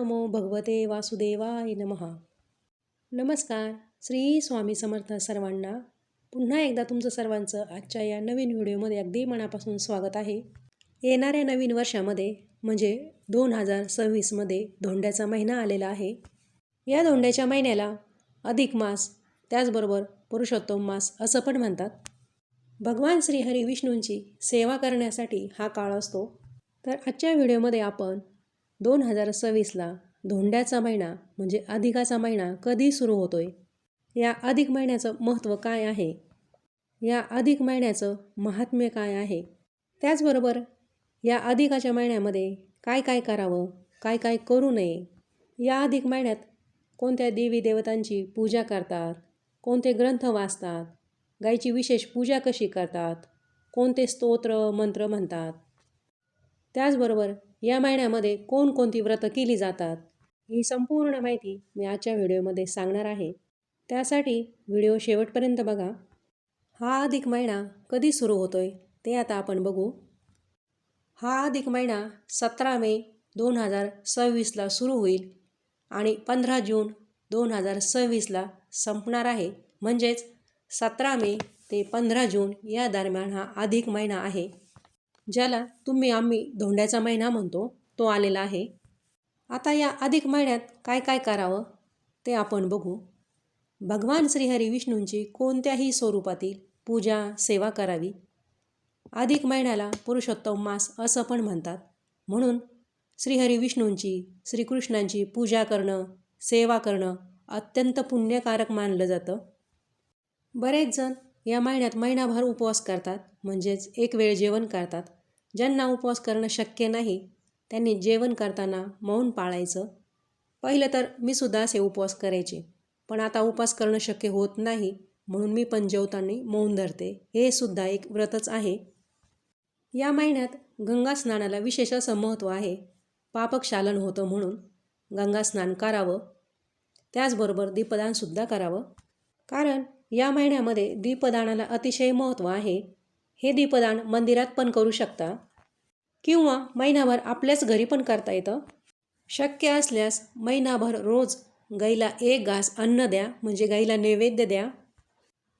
नमो भगवते वासुदेवाय नमः. नमस्कार श्री स्वामी समर्थ सर्वांना. पुन्हा एकदा तुमचं सर्वांचं आजच्या या नवीन व्हिडिओमध्ये अगदी मनापासून स्वागत आहे. येणाऱ्या नवीन वर्षामध्ये म्हणजे दोन हजार सव्वीसमध्ये धोंड्याचा महिना आलेला आहे. या धोंड्याच्या महिन्याला अधिक मास त्याचबरोबर पुरुषोत्तम मास असं पण म्हणतात. भगवान श्रीहरी विष्णूंची सेवा करण्यासाठी हा काळ असतो. तर आजच्या व्हिडिओमध्ये आपण दोन हजार सव्वीसला धोंड्याचा महिना म्हणजे अधिकाचा महिना कधी सुरू होतो आहे या अधिक महिन्याचं महत्त्व काय आहे? या अधिक महिन्याचं महात्म्य काय आहे? त्याचबरोबर या अधिकाच्या महिन्यामध्ये काय काय करावं काय काय करू नये? या अधिक महिन्यात कोणत्या देवी देवतांची पूजा करतात कोणते ग्रंथ वाचतात गायची विशेष पूजा कशी करतात कोणते स्तोत्र मंत्र म्हणतात? त्याचबरोबर या महिन्यामध्ये कोणकोणती व्रतं केली जातात? ही संपूर्ण माहिती मी आजच्या व्हिडिओमध्ये सांगणार आहे. त्यासाठी व्हिडिओ शेवटपर्यंत बघा. हा अधिक महिना कधी सुरू होतो आहे ते आता आपण बघू. हा अधिक महिना सतरा मे दोन हजार सव्वीसला सुरू होईल आणि पंधरा जून दोन हजार सव्वीसला संपणार आहे. म्हणजेच सतरा मे ते पंधरा जून या दरम्यान हा अधिक महिना आहे. ज्याला तुम्ही आम्ही धोंड्याचा महिना म्हणतो तो आलेला आहे. आता या अधिक महिन्यात काय काय करावं ते आपण बघू. भगवान श्रीहरी विष्णूंची कोणत्याही स्वरूपातील पूजा सेवा करावी. अधिक महिन्याला पुरुषोत्तम मास असं पण म्हणतात. म्हणून श्रीहरी विष्णूंची श्रीकृष्णांची पूजा करणं सेवा करणं अत्यंत पुण्यकारक मानलं जातं. बरेच जण या महिन्यात महिनाभर उपवास करतात म्हणजेच एक वेळ जेवण करतात. ज्यांना उपवास करणं शक्य नाही त्यांनी जेवण करताना मौन पाळायचं. पहिलं तर मी सुद्धा असे उपवास करायचे पण आता उपवास करणं शक्य होत नाही म्हणून मी पण जेवताना मौन धरते. हे सुद्धा एक व्रतच आहे. या महिन्यात गंगा स्नानाला विशेष असं महत्त्व आहे. पापक्षालन होतं म्हणून गंगा स्नान करावं. त्याचबरोबर दीपदानसुद्धा करावं. कारण या महिन्यामध्ये दीपदानाला अतिशय महत्त्व आहे. हे दीपदान मंदिरात पण करू शकता. किंवा महिनाभर आपल्याच घरी पण करता येतं. शक्य असल्यास महिनाभर रोज गाईला एक घास अन्न द्या म्हणजे गाईला नैवेद्य द्या.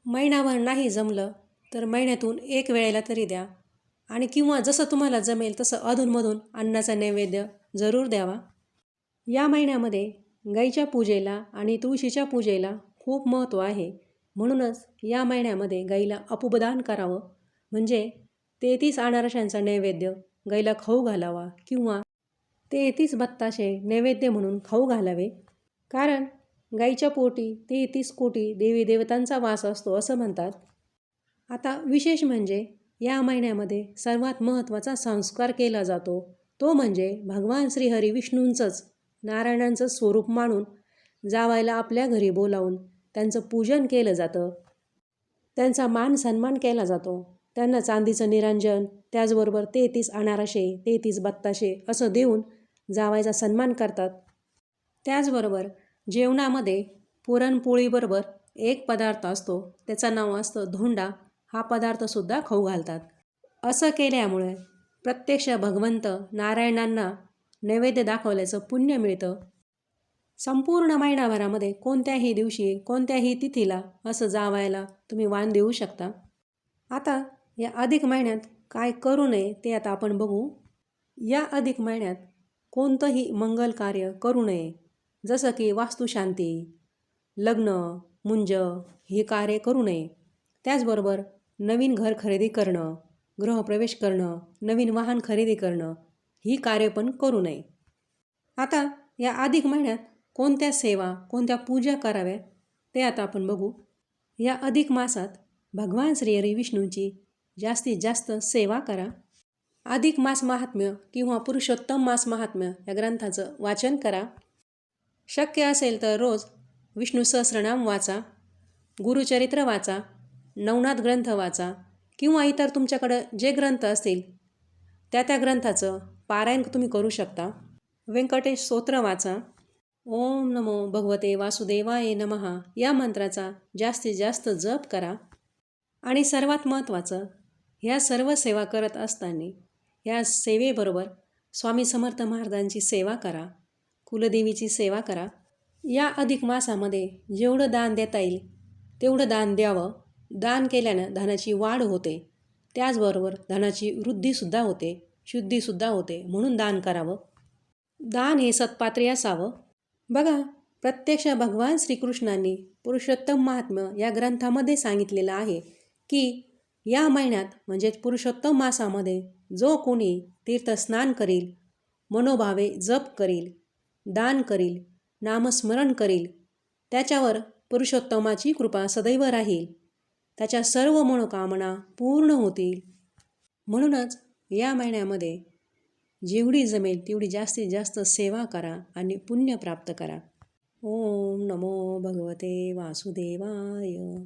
महिनाभर नाही जमलं तर महिन्यातून एक वेळेला तरी द्या. आणि किंवा जसं तुम्हाला जमेल तसं अधूनमधून अन्नाचा नैवेद्य जरूर द्यावा. या महिन्यामध्ये गाईच्या पूजेला आणि तुळशीच्या पूजेला खूप महत्त्व आहे. म्हणूनच या महिन्यामध्ये गाईला अपुबदान करावं. म्हणजे तेहतीस अनारशांचा नैवेद्य गाईला खाऊ घालावा किंवा तेहतीस बत्ताशे नैवेद्य म्हणून खाऊ घालावे. कारण गाईच्या पोटी तेहतीस कोटी देवी देवतांचा वास असतो असं म्हणतात. आता विशेष म्हणजे या महिन्यामध्ये सर्वात महत्त्वाचा संस्कार केला जातो. तो म्हणजे भगवान श्रीहरी विष्णूंचंच नारायणांचं स्वरूप मानून जावायला आपल्या घरी बोलावून त्यांचं पूजन केलं जातं. त्यांचा मान सन्मान केला जातो. त्यांना चांदीचं निरंजन त्याचबरोबर तेहतीस अनाराशे तेहतीस बत्ताशे असं देऊन जावायचा सन्मान करतात. त्याचबरोबर जेवणामध्ये पुरणपोळीबरोबर एक पदार्थ असतो त्याचं नाव असतं धोंडा. हा पदार्थसुद्धा खाऊ घालतात. असं केल्यामुळे प्रत्यक्ष भगवंत नारायणांना नैवेद्य दाखवल्याचं पुण्य मिळतं. संपूर्ण महिनाभरामध्ये कोणत्याही दिवशी कोणत्याही तिथीला असं जावायला तुम्ही वाण देऊ शकता? आता या अधिक महिन्यात काय करू नये ते आता आपण बघू. या अधिक महिन्यात कोणतंही मंगल कार्य करू नये. जसं की वास्तुशांती लग्न मुंज ही कार्य करू नये. त्याचबरोबर नवीन घर खरेदी करणं गृहप्रवेश करणं नवीन वाहन खरेदी करणं ही कार्य पण करू नये. आता या अधिक महिन्यात कोणत्या सेवा कोणत्या पूजा कराव्या ते आता आपण बघू. या अधिक मासात भगवान श्रीहरी विष्णूंची जास्तीत जास्त सेवा करा. अधिक मास महात्म्य किंवा पुरुषोत्तम मास महात्म्य या ग्रंथाचं वाचन करा. शक्य असेल तर रोज विष्णू सहस्रनाम वाचा गुरुचरित्र वाचा नवनाथ ग्रंथ वाचा किंवा इतर तुमच्याकडं जे ग्रंथ असतील त्या त्या ग्रंथाचं पारायण तुम्ही करू शकता. व्यंकटेश स्तोत्र वाचा ओम नमो भगवते वासुदेवाय नमहा या मंत्राचा जास्तीत जास्त जप करा. आणि सर्वात महत्त्वाचं ह्या सर्व सेवा करत असताना ह्या सेवेबरोबर स्वामी समर्थ महाराजांची सेवा करा. कुलदेवीची सेवा करा. या अधिक मासामध्ये जेवढं दान देता येईल तेवढं दान द्यावं. दान केल्यानं धनाची वाढ होते. त्याचबरोबर धनाची वृद्धीसुद्धा होते शुद्धीसुद्धा होते म्हणून दान करावं. दान हे सत्पात्री असावं. बघा प्रत्यक्ष भगवान श्रीकृष्णांनी पुरुषोत्तम महात्म्य या ग्रंथामध्ये सांगितलेलं आहे की या महिन्यात म्हणजेच पुरुषोत्तम मासामध्ये जो कोणी तीर्थस्नान करील मनोभावे जप करील दान करील नामस्मरण करील त्याच्यावर पुरुषोत्तमाची कृपा सदैव राहील. त्याच्या सर्व मनोकामना पूर्ण होतील. म्हणूनच या महिन्यामध्ये जेवढी जमेल तेवढी जास्तीत जास्त सेवा करा आणि पुण्य प्राप्त करा. ओम नमो भगवते वासुदेवाय.